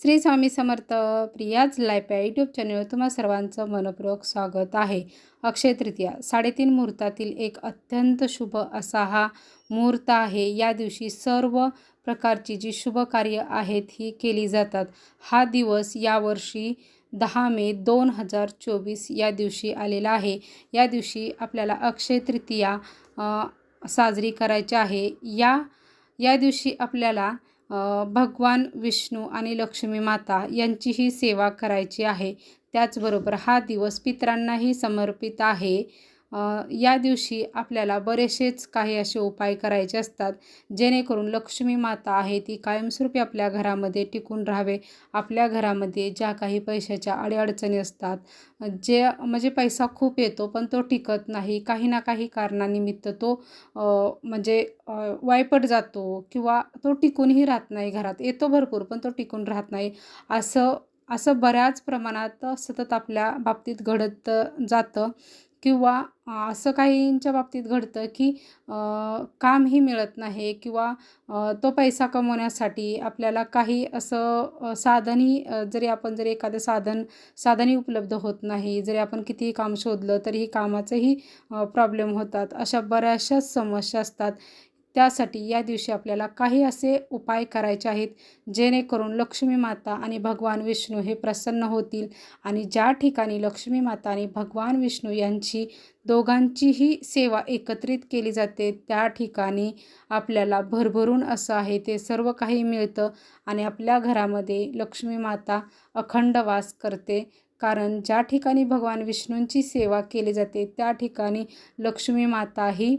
Shri Swami Samarth Priya's life या YouTube चॅनलवर तुम्हा सर्वांचं मनपूर्वक स्वागत आहे. अक्षय तृतीया साडेतीन मुहूर्तातील एक अत्यंत शुभ असा हा मुहूर्त आहे. या दिवशी सर्व प्रकारची जी शुभ कार्य आहेत ही केली जातात. हा दिवस यावर्षी दहा मे दोन हजार चोवीस या दिवशी आलेला आहे. या दिवशी आपल्याला अक्षय तृतीया साजरी करायची आहे. या या दिवशी आपल्याला भगवान विष्णू आणि लक्ष्मी माता यांचीही सेवा करायची आहे. त्याचबरोबर हा दिवस पितरांनाही समर्पित आहे. या दिवशी आपल्याला बरेचसेच काही असे उपाय करायचे असतात. जेणेकरून लक्ष्मी माता आहे ती कायमस्वरूपी आपल्या घरामध्ये टिकून राहावे. आपल्या घरामध्ये ज्या काही पैशाच्या अडीअडचणी असतात जे म्हणजे पैसा खूप येतो पण तो टिकत नाही. काही ना काही कारणानिमित्त तो म्हणजे वायपट जातो किंवा तो टिकूनही राहत नाही घरात. येतो भरपूर पण तो टिकून राहत नाही. असं असं बऱ्याच प्रमाणात सतत आपल्या बाबतीत घडत जातं. किंवा असं काहींच्या बाबतीत घडतं की कामही मिळत नाही किंवा तो पैसा कमवण्यासाठी आपल्याला काही असं साधनही जरी आपण जरी एखादं साधन साधनही उपलब्ध होत नाही जरी आपण कितीही काम शोधलं तरीही कामाचंही प्रॉब्लेम होतात. अशा बऱ्याचशाच समस्या असतात. त्यासाठी या दिवशी आपल्याला काही असे उपाय करायचे आहेत जेणेकरून लक्ष्मी माता आणि भगवान विष्णू हे प्रसन्न होतील आणि ज्या ठिकाणी लक्ष्मी माता आणि भगवान विष्णू यांची दोघांचीही सेवा एकत्रित केली जाते त्या ठिकाणी आपल्याला भरभरून असं आहे ते सर्व काही मिळतं आणि आपल्या घरामध्ये लक्ष्मी माता अखंड वास करते. कारण ज्या ठिकाणी भगवान विष्णूंची सेवा केली जाते त्या ठिकाणी लक्ष्मी माता ही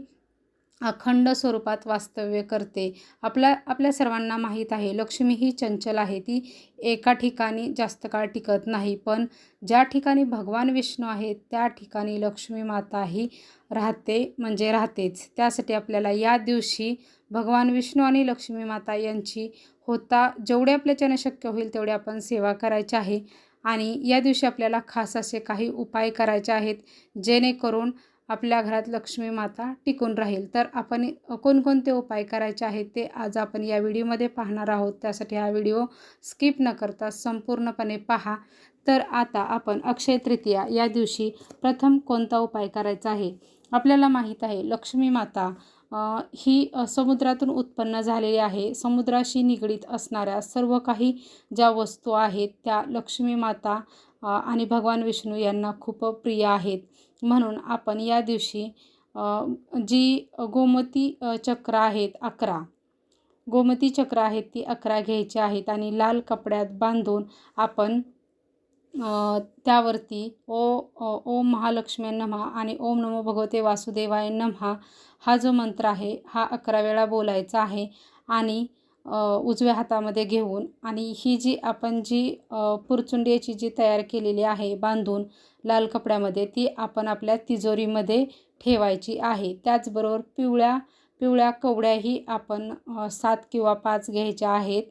अखंड स्वरूपात वास्तव्य करते. आपल्या आपल्या सर्वांना माहीत आहे लक्ष्मी ही चंचल आहे. ती एका ठिकाणी जास्त काळ टिकत नाही पण ज्या ठिकाणी भगवान विष्णू आहे त्या ठिकाणी लक्ष्मी माता ही राहते म्हणजे राहतेच. त्यासाठी आपल्याला या दिवशी भगवान विष्णू आणि लक्ष्मी माता यांची होता जेवढे आपल्याच्यानं शक्य होईल तेवढे आपण सेवा करायची आहे. आणि या दिवशी आपल्याला खास असे काही उपाय करायचे आहेत जेणेकरून आपल्या घरात लक्ष्मी माता टिकून राहील. तर आपण कोणकोणते उपाय करायचे आहेत ते आज आपण या व्हिडिओमध्ये पाहणार आहोत. त्यासाठी हा व्हिडिओ स्किप न करता संपूर्णपणे पहा. तर आता आपण अक्षय तृतीया या दिवशी प्रथम कोणता उपाय करायचा आहे? आपल्याला माहीत आहे लक्ष्मी माता ही समुद्रातून उत्पन्न झालेली आहे. समुद्राशी निगडीत असणाऱ्या सर्व काही ज्या वस्तू आहेत त्या लक्ष्मी माता आणि भगवान विष्णू यांना खूप प्रिय आहेत. म्हणून आपण या दिवशी जी गोमती चक्र आहेत अकरा. गोमती चक्र आहेत ती अकरा घ्यायची आहेत आणि लाल कपड्यात बांधून आपण त्यावरती ओ ओम महालक्ष्मी नमः आणि ओम नमो भगवते वासुदेवाय नमः हा जो मंत्र आहे हा अकरा वेळा बोलायचा आहे आणि उजव्या हातामध्ये घेऊन आणि ही जी आपण जी अ, पुरचुंडीची जी तयार केलेली आहे बांधून लाल कपड्यामध्ये ती आपण आपल्या तिजोरीमध्ये ठेवायची आहे. त्याचबरोबर पिवळ्या पिवळ्या कवड्याही आपण सात किंवा पाच घ्यायच्या आहेत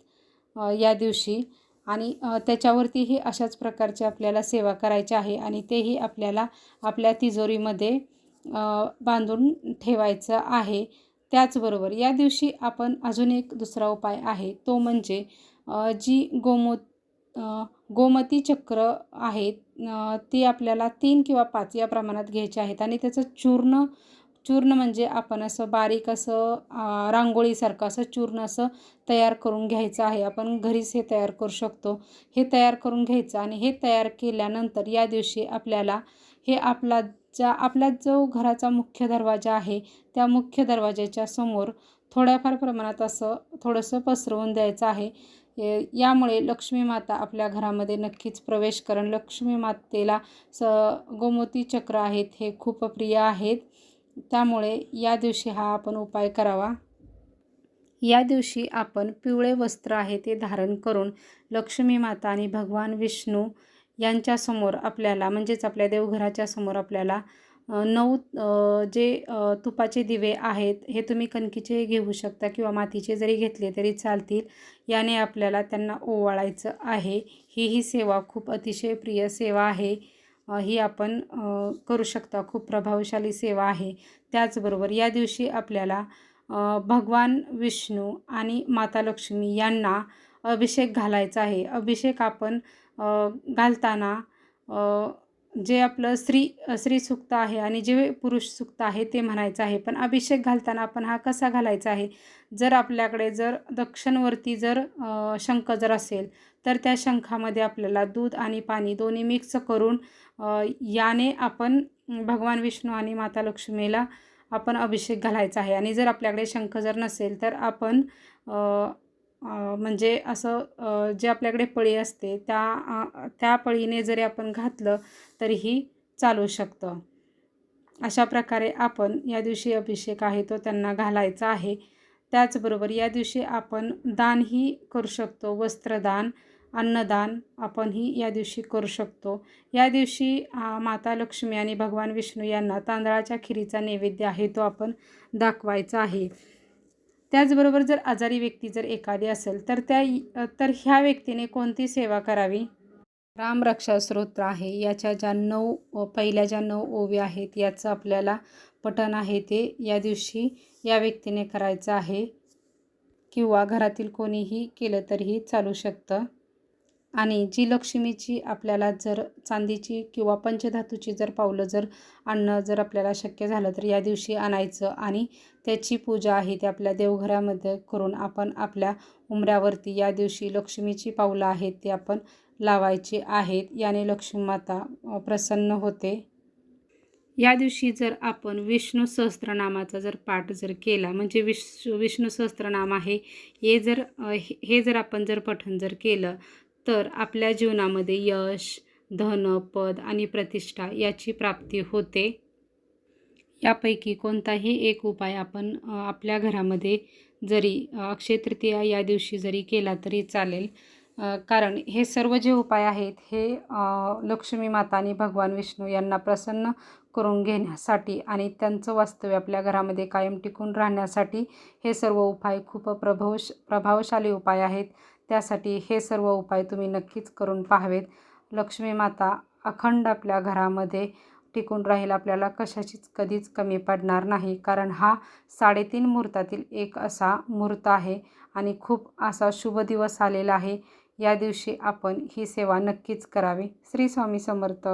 या दिवशी. आणि त्याच्यावरतीही अशाच प्रकारची आपल्याला सेवा करायची आहे आणि तेही आपल्याला आपल्या तिजोरीमध्ये बांधून ठेवायचं आहे. त्याचबरोबर या दिवशी आपण अजून एक दुसरा उपाय आहे. तो म्हणजे जी गोमो गोमती चक्र आहेत ती आपल्याला तीन किंवा पाच या प्रमाणात घ्यायचे आहेत आणि त्याचं चूर्ण चूर्ण म्हणजे आपण असं बारीक असं रांगोळीसारखं असं चूर्ण असं तयार करून घ्यायचं आहे. आपण घरीच हे तयार करू शकतो. हे तयार करून घ्यायचं आणि हे तयार केल्यानंतर या दिवशी आपल्याला हे आपला ज्या आपला जो घराचा मुख्य दरवाजा आहे त्या मुख्य दरवाजाच्या समोर थोड्याफार प्रमाणात असं थोडंसं पसरवून द्यायचं आहे. यामुळे लक्ष्मी माता आपल्या घरामध्ये नक्कीच प्रवेश करण लक्ष्मी मातेला स गोमती चक्र आहेत हे खूप प्रिय आहेत. त्यामुळे या दिवशी हा आपण उपाय करावा. या दिवशी आपण पिवळे वस्त्र आहे ते धारण करून लक्ष्मी माता आणि भगवान विष्णू यांच्यासमोर आपल्याला म्हणजेच आपल्या देवघराच्या समोर आपल्याला नऊ जे तुपाचे दिवे आहेत हे तुम्ही कणकीचे घेऊ शकता किंवा मातीचे जरी घेतले तरी चालतील. याने आपल्याला त्यांना ओवाळायचं आहे. ही ही सेवा खूप अतिशय प्रिय सेवा आहे. ही आपण करू शकता. खूप प्रभावशाली सेवा आहे. त्याचबरोबर या दिवशी आपल्याला भगवान विष्णू आणि माता लक्ष्मी यांना अभिषेक घालायचा आहे. अभिषेक आपण घालताना जे आपलं स्त्री स्त्री सुक्त आहे आणि जे पुरुष सुक्त आहे ते म्हणायचं आहे. पण अभिषेक घालताना आपण हा कसा घालायचा आहे? जर आपल्याकडे जर दक्षिणवरती जर शंख जर असेल तर त्या शंखामध्ये आपल्याला दूध आणि पाणी दोन्ही मिक्स करून याने आपण भगवान विष्णू आणि माता लक्ष्मीला आपण अभिषेक घालायचा आहे. आणि जर आपल्याकडे शंख जर नसेल तर आपण म्हणजे असं जे आपल्याकडे पळी असते त्या त्या पळीने जरी आपण घातलं तरीही चालू शकतं. अशा प्रकारे आपण या दिवशी अभिषेक आहे तो त्यांना घालायचा आहे. त्याचबरोबर या दिवशी आपण दानही करू शकतो वस्त्रदान अन्नदान आपणही या दिवशी करू शकतो. या दिवशी माता लक्ष्मी आणि भगवान विष्णू यांना तांदळाच्या खिरीचा नैवेद्य आहे तो आपण दाखवायचा आहे. त्याचबरोबर जर आजारी व्यक्ती जर एखादी असेल तर त्या तर ह्या व्यक्तीने कोणती सेवा करावी? रामरक्षा स्तोत्र आहे. याच्या ज्या नऊ पहिल्या ज्या नऊ ओव्या आहेत याचं आपल्याला पठण आहे ते या दिवशी या व्यक्तीने करायचं आहे. किंवा घरातील कोणीही केलं तरीही चालू शकतं. आणि जी लक्ष्मीची आपल्याला जर चांदीची किंवा पंचधातूची जर पावलं जर आणणं जर आपल्याला शक्य झालं तर या दिवशी आणायचं आणि त्याची पूजा आहे ते आपल्या देवघरामध्ये करून आपण आपल्या उमऱ्यावरती या दिवशी लक्ष्मीची पावलं आहेत ते आपण लावायची आहेत. याने लक्ष्मी माता प्रसन्न होते. या दिवशी जर आपण विष्णू सहस्त्रनामाचा जर पाठ जर केला म्हणजे विश विष्णू सहस्त्रनाम आहे हे जर हे हे जर आपण जर पठण जर केलं तर आपल्या जीवनामध्ये यश धन पद आणि प्रतिष्ठा याची प्राप्ती होते. यापैकी कोणताही एक उपाय आपण आपल्या घरामध्ये जरी अक्षय तृतीया या दिवशी जरी केला तरी चालेल. कारण हे सर्व जे उपाय आहेत हे लक्ष्मी माता आणि भगवान विष्णू यांना प्रसन्न करून घेण्यासाठी आणि त्यांचं वास्तव्य आपल्या घरामध्ये कायम टिकून राहण्यासाठी हे सर्व उपाय खूप प्रभावश प्रभावशाली उपाय आहेत. त्यासाठी हे सर्व उपाय तुम्ही नक्कीच करून पाहावेत. लक्ष्मी माता अखंड आपल्या घरामध्ये टिकून राहील आपल्याला कशाचीच कधीच कमी पडणार नाही. कारण हा साडेतीन मुहूर्तातील एक असा मुहूर्त आहे आणि खूप असा शुभ दिवस आलेला आहे. या दिवशी आपण ही सेवा नक्कीच करावी. श्री स्वामी समर्थ.